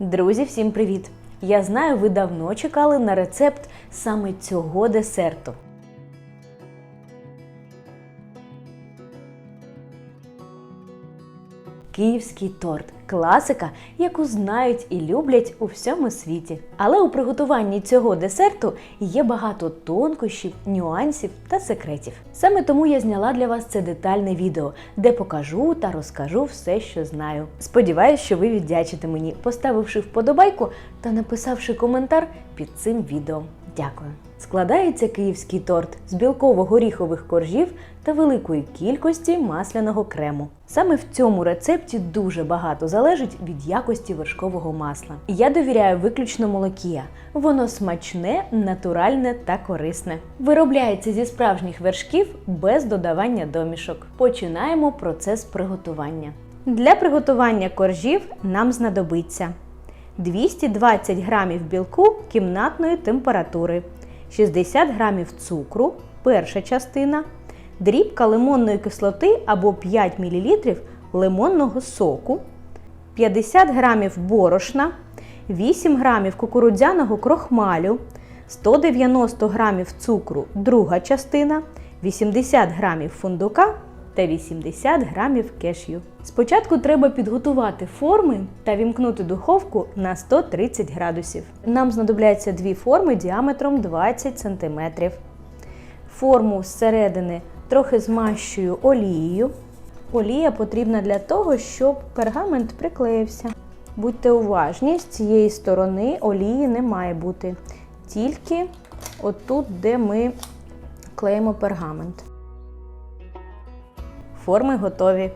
Друзі, всім привіт! Я знаю, ви давно чекали на рецепт саме цього десерту. Київський торт класика, яку знають і люблять у всьому світі. Але у приготуванні цього десерту є багато тонкощів, нюансів та секретів. Саме тому я зняла для вас це детальне відео, де покажу та розкажу все, що знаю. Сподіваюсь, що ви віддячите мені, поставивши вподобайку та написавши коментар під цим відео. Дякую. Складається київський торт з білково-горіхових коржів та великої кількості масляного крему. Саме в цьому рецепті дуже багато залежить від якості вершкового масла. Я довіряю виключно молокія. Воно смачне, натуральне та корисне. Виробляється зі справжніх вершків без додавання домішок. Починаємо процес приготування. Для приготування коржів нам знадобиться 220 грамів білку кімнатної температури, 60 грамів цукру, перша частина, дрібка лимонної кислоти або 5 мл лимонного соку, 50 грамів борошна, 8 грамів кукурудзяного крохмалю, 190 грамів цукру, друга частина, 80 грамів фундука та 80 грамів кешю. Спочатку треба підготувати форми та вімкнути духовку на 130 градусів. Нам знадобляться дві форми діаметром 20 см. Форму зсередини трохи змащую олією. Олія потрібна для того, щоб пергамент приклеївся. Будьте уважні, з цієї сторони олії не має бути. Тільки отут, де ми клеїмо пергамент. Форми готові.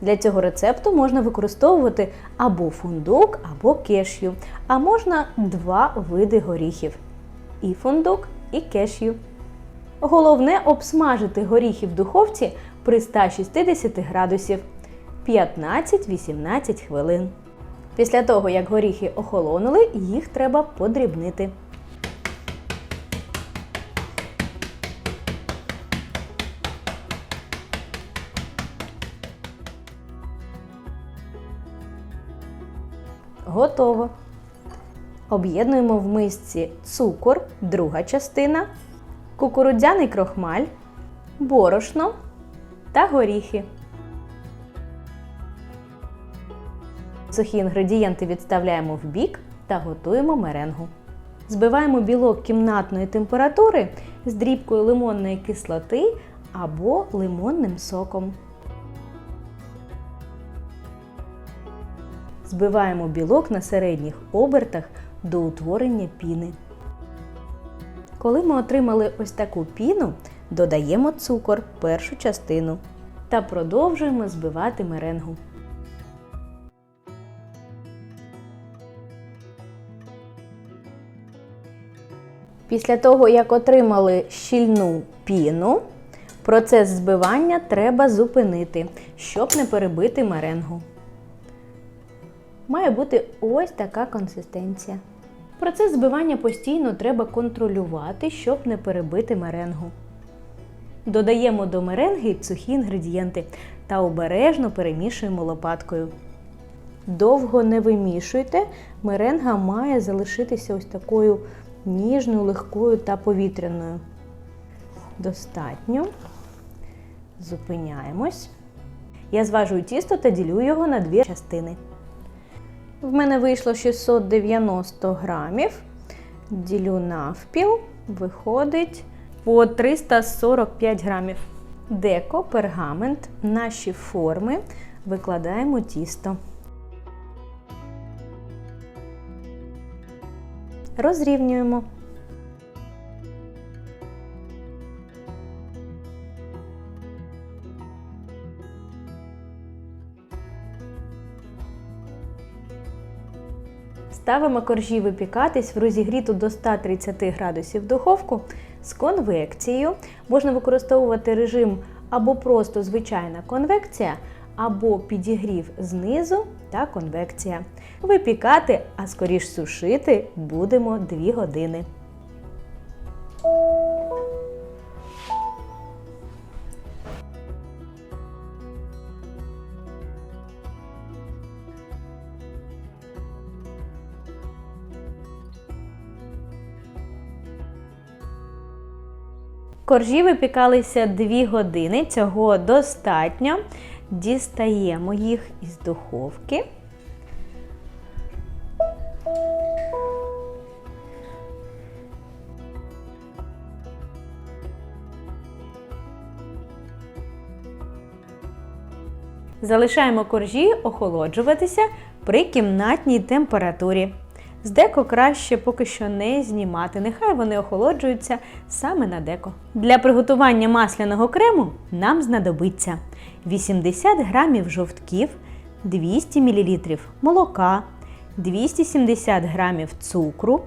Для цього рецепту можна використовувати або фундук, або кешю, а можна два види горіхів: і фундук, і кешю. Головне обсмажити горіхи в духовці при 160 градусів 15-18 хвилин. Після того, як горіхи охолонули, їх треба подрібнити. Готово. Об'єднуємо в мисці цукор, друга частина, кукурудзяний крохмаль, борошно та горіхи. Сухі інгредієнти відставляємо в бік та готуємо меренгу. Збиваємо білок кімнатної температури з дрібкою лимонної кислоти або лимонним соком. Збиваємо білок на середніх обертах до утворення піни. Коли ми отримали ось таку піну, додаємо цукор першу частину та продовжуємо збивати меренгу. Після того, як отримали щільну піну, процес збивання треба зупинити, щоб не перебити меренгу. Має бути ось така консистенція. Процес збивання постійно треба контролювати, щоб не перебити меренгу. Додаємо до меренги сухі інгредієнти та обережно перемішуємо лопаткою. Довго не вимішуйте, меренга має залишитися ось такою ніжною, легкою та повітряною. Достатньо. Зупиняємось. Я зважую тісто та ділю його на дві частини. В мене вийшло 690 грамів. Ділю навпіл, виходить по 345 грамів. Деко, пергамент, наші форми викладаємо тісто. Розрівнюємо. Ставимо коржі випікатись в розігріту до 130 градусів духовку з конвекцією. Можна використовувати режим або просто звичайна конвекція, або підігрів знизу та конвекція. Випікати, а скоріш сушити будемо 2 години. Коржі випікалися 2 години, цього достатньо. Дістаємо їх із духовки. Залишаємо коржі охолоджуватися при кімнатній температурі. З деко краще поки що не знімати, нехай вони охолоджуються саме на деко. Для приготування масляного крему нам знадобиться 80 г жовтків, 200 мл молока, 270 г цукру,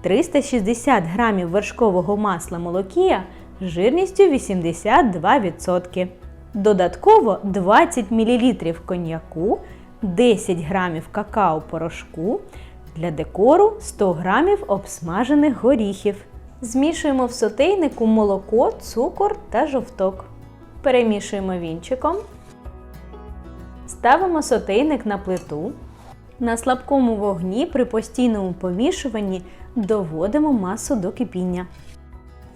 360 г вершкового масла молокія жирністю 82%. Додатково 20 мл коньяку, 10 г какао-порошку, для декору 100 г обсмажених горіхів. Змішуємо в сотейнику молоко, цукор та жовток. Перемішуємо вінчиком. Ставимо сотейник на плиту. На слабкому вогні при постійному помішуванні доводимо масу до кипіння.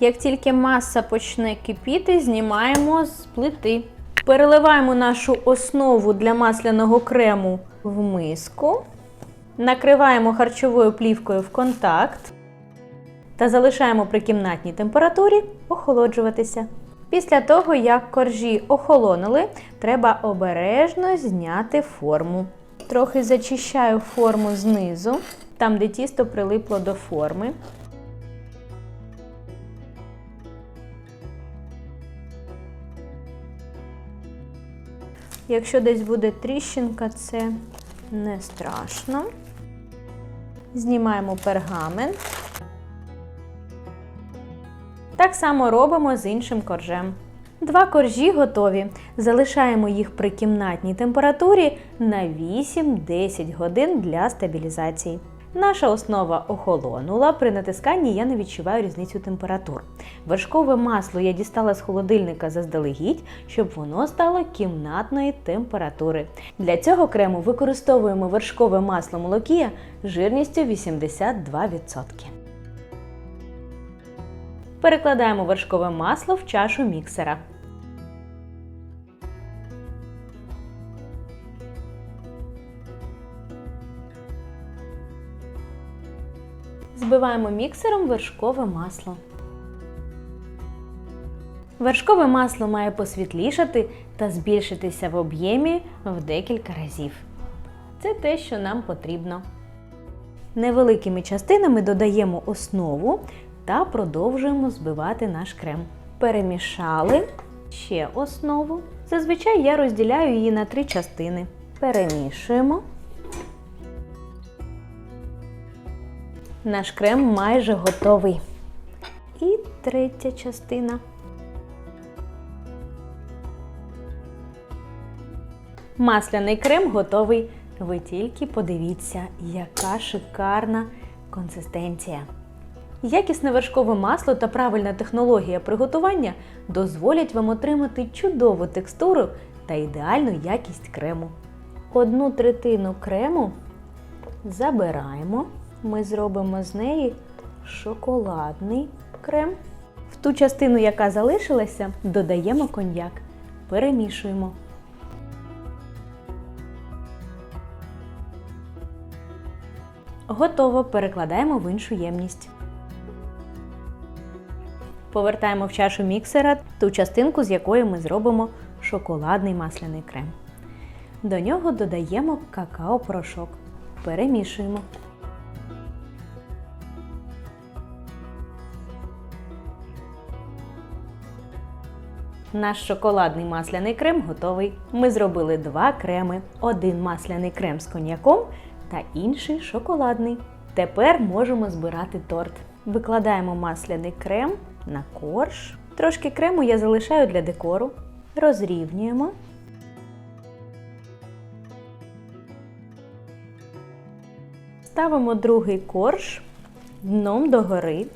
Як тільки маса почне кипіти, знімаємо з плити. Переливаємо нашу основу для масляного крему в миску. Накриваємо харчовою плівкою в контакт та залишаємо при кімнатній температурі охолоджуватися. Після того, як коржі охолонули, треба обережно зняти форму. Трохи зачищаю форму знизу, там, де тісто прилипло до форми. Якщо десь буде тріщинка, це не страшно. Знімаємо пергамент. Так само робимо з іншим коржем. Два коржі готові. Залишаємо їх при кімнатній температурі на 8-10 годин для стабілізації. Наша основа охолонула. При натисканні я не відчуваю різницю температур. Вершкове масло я дістала з холодильника заздалегідь, щоб воно стало кімнатної температури. Для цього крему використовуємо вершкове масло молокія жирністю 82%. Перекладаємо вершкове масло в чашу міксера. Збиваємо міксером вершкове масло. Вершкове масло має посвітлішати та збільшитися в об'ємі в декілька разів. Це те, що нам потрібно. Невеликими частинами додаємо основу та продовжуємо збивати наш крем. Перемішали ще основу. Зазвичай я розділяю її на три частини. Перемішуємо. Наш крем майже готовий. І третя частина. Масляний крем готовий. Ви тільки подивіться, яка шикарна консистенція. Якісне вершкове масло та правильна технологія приготування дозволять вам отримати чудову текстуру та ідеальну якість крему. Одну третину крему забираємо. Ми зробимо з неї шоколадний крем. В ту частину, яка залишилася, додаємо коньяк. Перемішуємо. Готово. Перекладаємо в іншу ємність. Повертаємо в чашу міксера ту частинку, з якої ми зробимо шоколадний масляний крем. До нього додаємо какао-порошок. Перемішуємо. Наш шоколадний масляний крем готовий. Ми зробили два креми: один масляний крем з коньяком та інший шоколадний. Тепер можемо збирати торт. Викладаємо масляний крем на корж. Трошки крему я залишаю для декору. Розрівнюємо. Ставимо другий корж дном догори.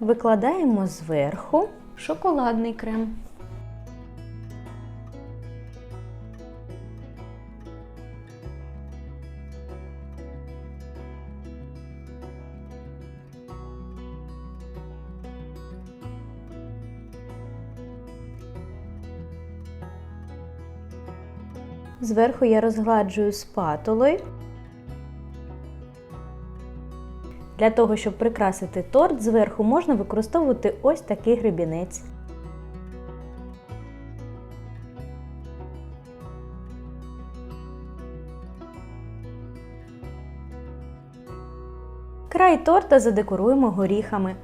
викладаємо зверху шоколадний крем. Зверху я розгладжую спатулою. Для того, щоб прикрасити торт, зверху можна використовувати ось такий гребінець. Край торта задекоруємо горіхами.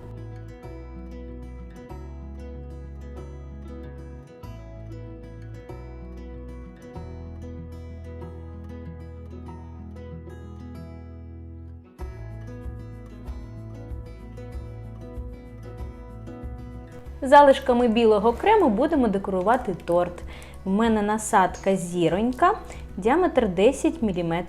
Залишками білого крему будемо декорувати торт. У мене насадка зіронька, діаметр 10 мм.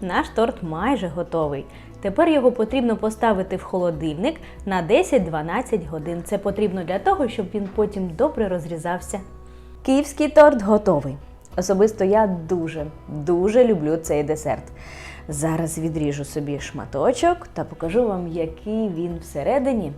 Наш торт майже готовий. Тепер його потрібно поставити в холодильник на 10-12 годин. Це потрібно для того, щоб він потім добре розрізався. Київський торт готовий. Особисто я дуже, дуже люблю цей десерт. Зараз відріжу собі шматочок та покажу вам, який він всередині.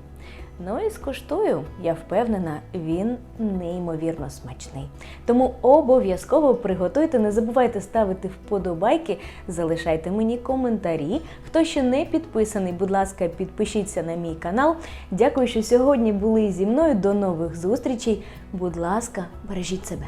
Ну і скуштую, я впевнена, він неймовірно смачний. Тому обов'язково приготуйте, не забувайте ставити вподобайки, залишайте мені коментарі. Хто ще не підписаний, будь ласка, підпишіться на мій канал. Дякую, що сьогодні були зі мною. До нових зустрічей. Будь ласка, бережіть себе.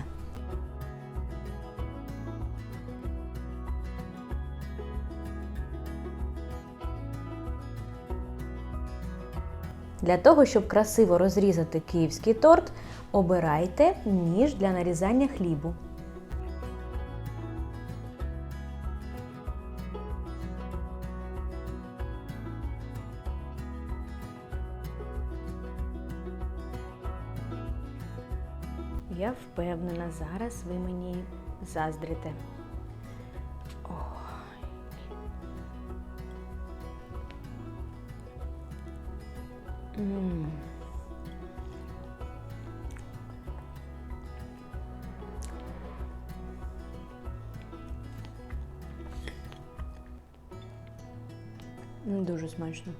Для того, щоб красиво розрізати київський торт, обирайте ніж для нарізання хлібу. Я впевнена, зараз ви мені заздрите. Дуже смачно.